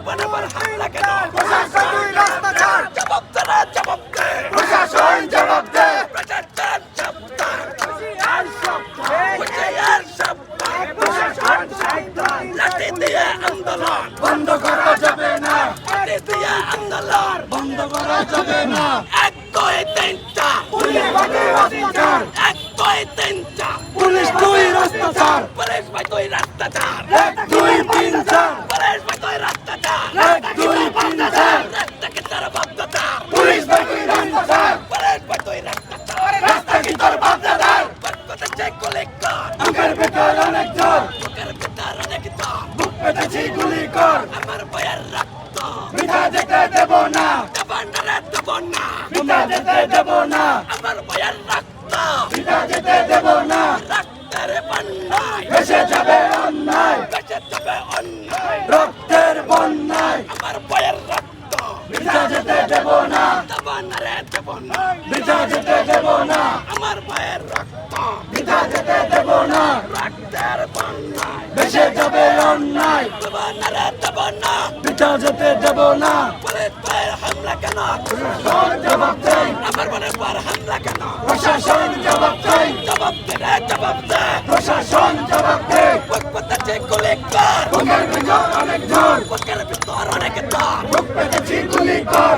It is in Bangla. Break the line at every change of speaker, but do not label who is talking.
বারবার তুই রাস্তা
বন্ধ করা যাবে না।
লাঠি চার
পুলিশ বাদে
দুই তিন তুই রাস্তা ছাড়। তুই
এক দুই তিন চার।
কর। আমার বয়ের রক্ত।
মিঠা যেতে দেব না।
দেবান্ডারে দেব না।
মিঠা যেতে দেব না
আমার বয়ের রক্ত
মিঠা যেতে দেব না
রক্তের বন্যায়
ভেসে যাবে অন্যায়।
বেঁচে যাবে অন্যায়।
রক্তের বন্যায়।
আমার বয়ের রক্ত।
যেতে দেব না।
দেবান্ডারে দেব না।
মিঠা যেতে দেব না।
আমার বয়ের রক্ত।
যেতে দেব না।
রক্তের বন্যায়।
ভেসে যাবে অন্যায়।
দেবান্ডারে দেব না।
মিঠা যেতে দেব না।
পুলিশ ভাইয়ের হামলা কেন?
জবাব চাই
আমার মনের পর হামলা কেন
প্রশাসন জবাব চাই
জবাব দে রে, জবাব দে
প্রশাসন জবাব দে
গুলি কর
বুকের ভেতর অনেক জ্বর
বুকের ভিতর অনেক দম
বুক পেতেছি গুলি কর।